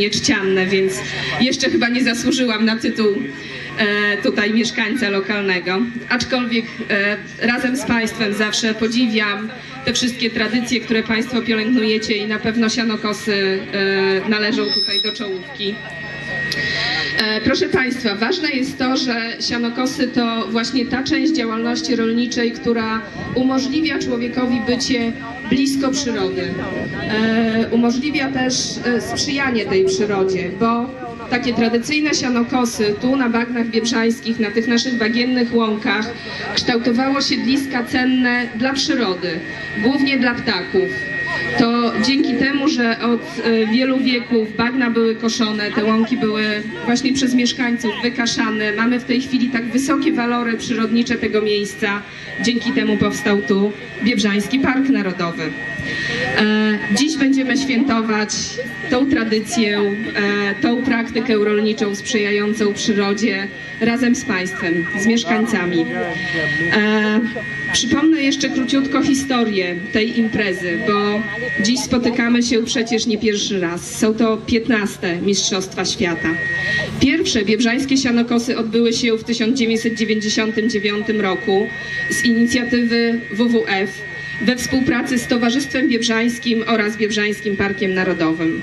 nieczcianne, więc jeszcze chyba nie zasłużyłam na tytuł e, tutaj mieszkańca lokalnego. Aczkolwiek e, razem z Państwem zawsze podziwiam te wszystkie tradycje, które Państwo pielęgnujecie i na pewno sianokosy e, należą tutaj do czołówki. E, Proszę Państwa, ważne jest to, że sianokosy to właśnie ta część działalności rolniczej, która umożliwia człowiekowi bycie blisko przyrody. E, Umożliwia też e, sprzyjanie tej przyrodzie, bo takie tradycyjne sianokosy tu na bagnach biebrzańskich, na tych naszych bagiennych łąkach kształtowało siedliska cenne dla przyrody, głównie dla ptaków to dzięki temu, że od e, wielu wieków bagna były koszone, te łąki były właśnie przez mieszkańców wykaszane, mamy w tej chwili tak wysokie walory przyrodnicze tego miejsca, dzięki temu powstał tu Biebrzański Park Narodowy. E, Dziś będziemy świętować tą tradycję, e, tą praktykę rolniczą sprzyjającą przyrodzie razem z Państwem, z mieszkańcami. E, Przypomnę jeszcze króciutko historię tej imprezy, bo dziś spotykamy się przecież nie pierwszy raz. Są to 15 Mistrzostwa Świata. Pierwsze biebrzańskie sianokosy odbyły się w 1999 roku z inicjatywy WWF we współpracy z Towarzystwem Biebrzańskim oraz Biebrzańskim Parkiem Narodowym.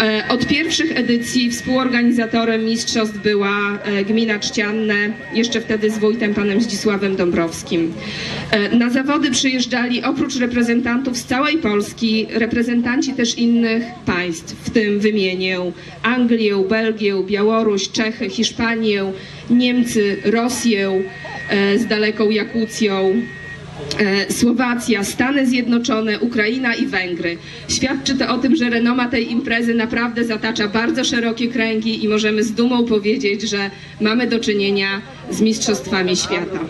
E, Od pierwszych edycji współorganizatorem mistrzostw była e, gmina Czcianne, jeszcze wtedy z wójtem panem Zdzisławem Dąbrowskim. E, Na zawody przyjeżdżali oprócz reprezentantów z całej Polski, reprezentanci też innych państw, w tym wymienię Anglię, Belgię, Białoruś, Czechy, Hiszpanię, Niemcy, Rosję z daleką Jakucją, Słowacja, Stany Zjednoczone, Ukraina i Węgry. Świadczy to o tym, że renoma tej imprezy naprawdę zatacza bardzo szerokie kręgi i możemy z dumą powiedzieć, że mamy do czynienia z Mistrzostwami Świata.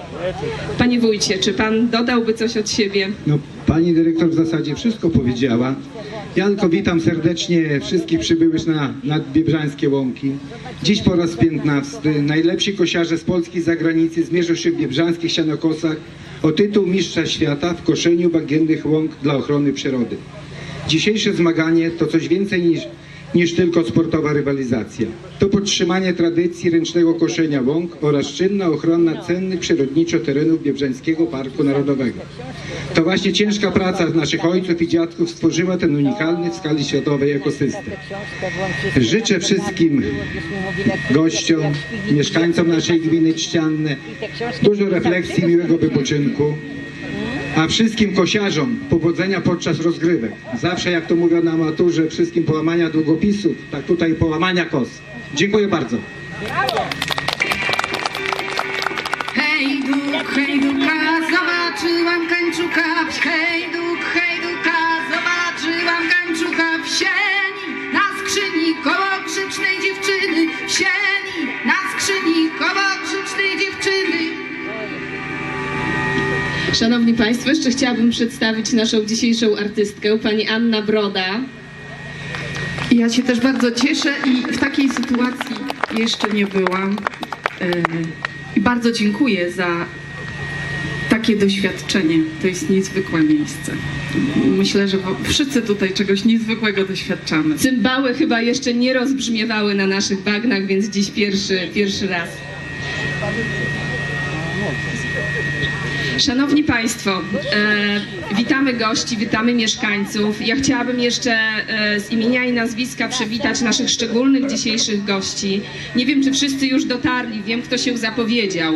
Panie wójcie, czy pan dodałby coś od siebie? No, pani dyrektor w zasadzie wszystko powiedziała. Janko, witam serdecznie wszystkich przybyłych na nadbiebrzańskie łąki. Dziś po raz 15 najlepsi kosiarze z Polski i zagranicy zmierzą się w biebrzańskich sianokosach o tytuł mistrza świata w koszeniu bagiennych łąk dla ochrony przyrody. Dzisiejsze zmaganie to coś więcej niż, niż tylko sportowa rywalizacja. To podtrzymanie tradycji ręcznego koszenia łąk oraz czynna ochrona cennych przyrodniczo terenów Biebrzańskiego Parku Narodowego. To właśnie ciężka praca naszych ojców i dziadków stworzyła ten unikalny w skali światowej ekosystem. Życzę wszystkim gościom, mieszkańcom naszej gminy Czcianne dużo refleksji, miłego wypoczynku, a wszystkim kosiarzom powodzenia podczas rozgrywek. Zawsze jak to mówią na maturze, wszystkim połamania długopisów, tak tutaj połamania kos. Dziękuję bardzo. Hej duk, hej duka, zobaczyłam kańczuka hej duk, Szanowni Państwo, jeszcze chciałabym przedstawić naszą dzisiejszą artystkę, pani Anna Broda. Ja się też bardzo cieszę i w takiej sytuacji jeszcze nie byłam. E, I bardzo dziękuję za takie doświadczenie. To jest niezwykłe miejsce. Myślę, że wszyscy tutaj czegoś niezwykłego doświadczamy. Cymbały chyba jeszcze nie rozbrzmiewały na naszych bagnach, więc dziś pierwszy, pierwszy raz. Szanowni Państwo, e, witamy gości, witamy mieszkańców. Ja chciałabym jeszcze e, z imienia i nazwiska przywitać naszych szczególnych dzisiejszych gości. Nie wiem, czy wszyscy już dotarli, wiem, kto się zapowiedział.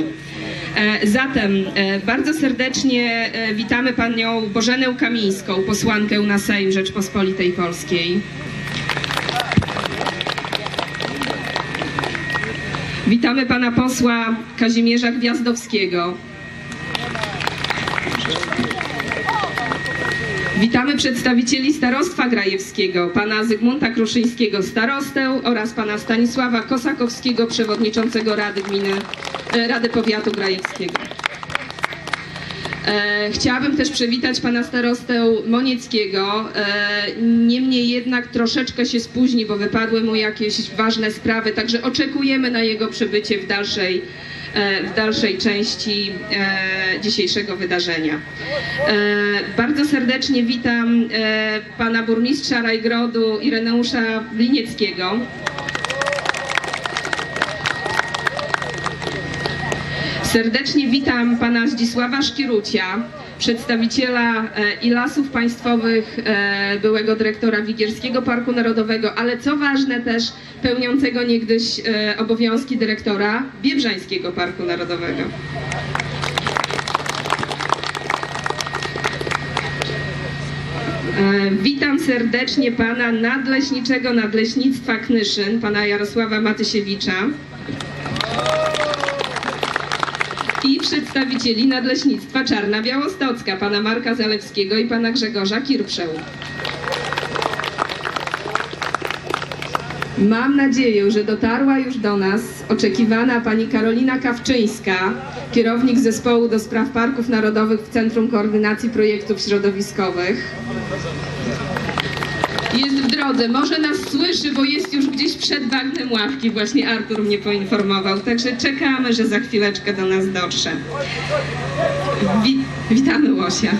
E, Zatem e, bardzo serdecznie e, witamy panią Bożenę Kamińską, posłankę na Sejm Rzeczpospolitej Polskiej. Witamy pana posła Kazimierza Gwiazdowskiego. Witamy przedstawicieli Starostwa Grajewskiego, pana Zygmunta Kruszyńskiego, starostę oraz pana Stanisława Kosakowskiego, przewodniczącego Rady Gminy, e, Rady Powiatu Grajewskiego. E, Chciałabym też przywitać pana starostę Monieckiego. E, Niemniej jednak troszeczkę się spóźni, bo wypadły mu jakieś ważne sprawy, także oczekujemy na jego przybycie w dalszej, w dalszej części e, dzisiejszego wydarzenia. E, Bardzo serdecznie witam e, pana burmistrza Rajgrodu Ireneusza Blinieckiego. Serdecznie witam pana Zdzisława Szkirucia, przedstawiciela e, i Lasów Państwowych, e, byłego dyrektora Wigierskiego Parku Narodowego, ale co ważne też pełniącego niegdyś e, obowiązki dyrektora Biebrzańskiego Parku Narodowego. Witam serdecznie pana nadleśniczego Nadleśnictwa Knyszyn, pana Jarosława Matysiewicza. Przedstawicieli Nadleśnictwa Czarna Białostocka, pana Marka Zalewskiego i pana Grzegorza Kirprzeł. Mam nadzieję, że dotarła już do nas oczekiwana pani Karolina Kawczyńska, kierownik zespołu do spraw parków narodowych w Centrum Koordynacji Projektów Środowiskowych. Drodze, może nas słyszy, bo jest już gdzieś przed bagnem ławki, właśnie Artur mnie poinformował, także czekamy, że za chwileczkę do nas dotrze. Wi- witamy Łosia.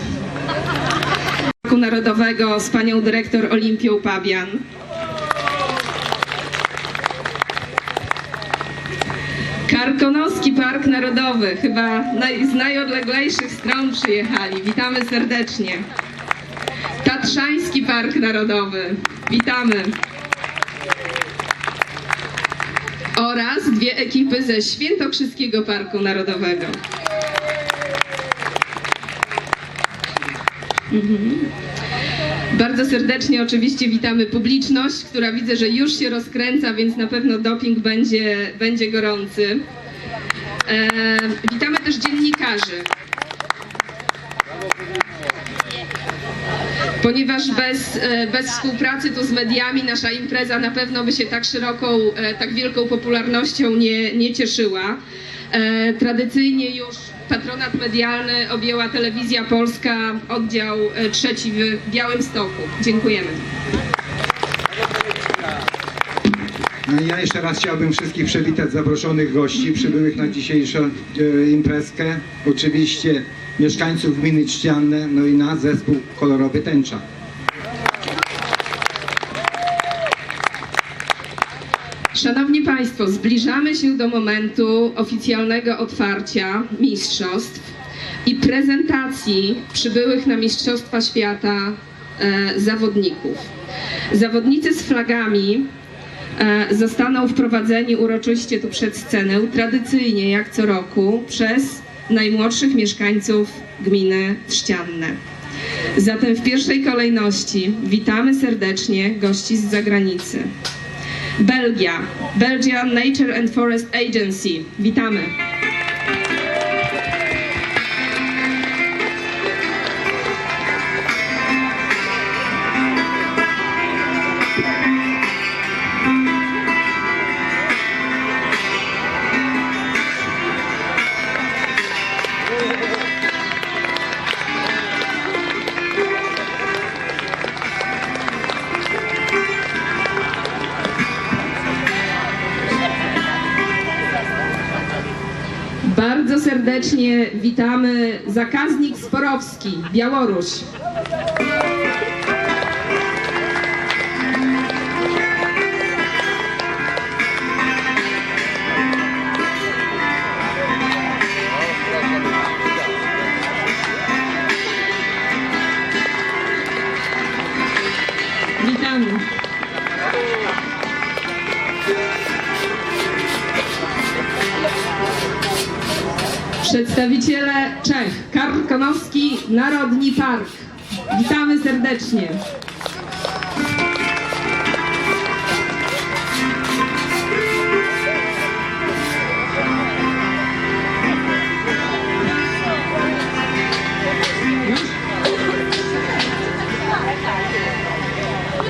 Parku Narodowego z panią dyrektor Olimpią Pabian. Karkonoski Park Narodowy, chyba z najodleglejszych stron przyjechali. Witamy serdecznie. Tatrzański Park Narodowy. Witamy. Oraz dwie ekipy ze Świętokrzyskiego Parku Narodowego. Mhm. Bardzo serdecznie oczywiście witamy publiczność, która widzę, że już się rozkręca, więc na pewno doping będzie, będzie gorący. E, witamy też dziennikarzy. Ponieważ bez, e, bez współpracy tu z mediami nasza impreza na pewno by się tak szeroką, e, tak wielką popularnością nie, nie cieszyła. E, Tradycyjnie już patronat medialny objęła Telewizja Polska, oddział trzeci w Białymstoku. Dziękujemy. No ja jeszcze raz chciałbym wszystkich przywitać zaproszonych gości przybyłych na dzisiejszą imprezkę. Oczywiście mieszkańców gminy Czcianne, no i na zespół kolorowy Tęcza. Szanowni Państwo, zbliżamy się do momentu oficjalnego otwarcia mistrzostw i prezentacji przybyłych na Mistrzostwa Świata e, zawodników. Zawodnicy z flagami e, zostaną wprowadzeni uroczyście tu przed scenę, tradycyjnie jak co roku, przez najmłodszych mieszkańców gminy Trzcianne. Zatem w pierwszej kolejności witamy serdecznie gości z zagranicy. Belgia, Belgian Nature and Forest Agency. Witamy. Serdecznie witamy Zakaznik Sporowski, Białoruś. Przedstawiciele Czech, Karkonoski Narodni Park. Witamy serdecznie.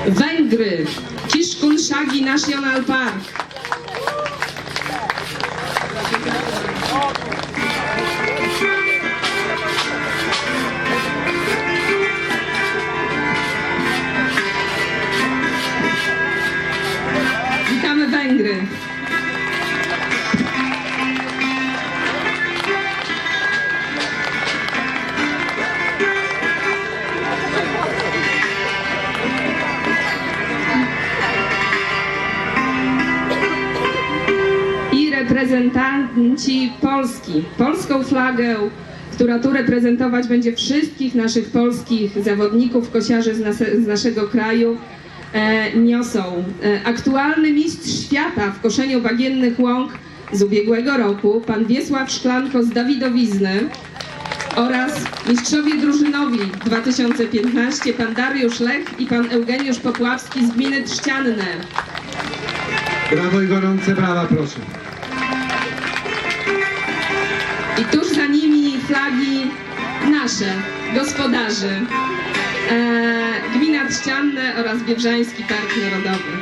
Węgry, Kiszkun Shagi National Park. Reprezentanci Polski. Polską flagę, która tu reprezentować będzie wszystkich naszych polskich zawodników, kosiarzy z, nas- z naszego kraju, e, niosą e, aktualny mistrz świata w koszeniu bagiennych łąk z ubiegłego roku, pan Wiesław Szklanko z Dawidowizny oraz mistrzowie drużynowi 2015, pan Dariusz Lech i pan Eugeniusz Popławski z gminy Trzcianne. Brawo i gorące brawa, proszę. I tuż za nimi flagi nasze, gospodarzy. E, Gmina Trzcianne oraz Biebrzański Park Narodowy.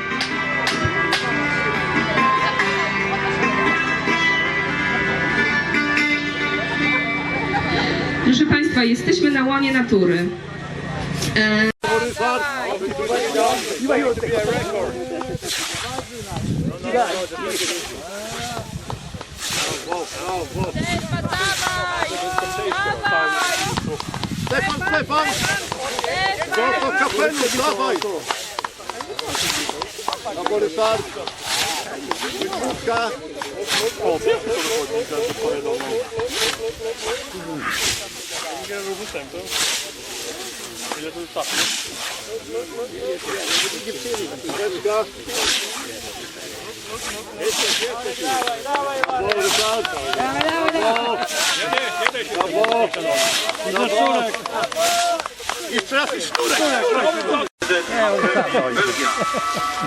Proszę Państwa, jesteśmy na łonie natury. E, Stefan, Stefan! Do kapelu, dawaj! Na Borysar! Wódka! O, pierwszy to wychodzi, że to pojedą. Ile to wystarczy? Wódka! Borysar! Brawo!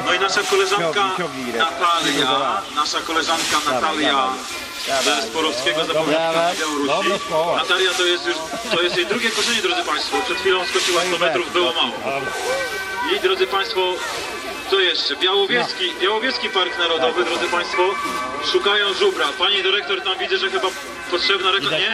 No i nasza koleżanka Natalia, nasza koleżanka Natalia ze Sporowskiego Zapowiednika na Białorusi. Natalia to jest już, to jest jej drugie koszenie, drodzy Państwo. Przed chwilą skoczyła 100 metrów, było mało. I drodzy Państwo, co jeszcze? Białowieski, Białowieski Park Narodowy, drodzy Państwo, szukają żubra. Pani dyrektor tam widzę, że chyba potrzebna reko... Nie?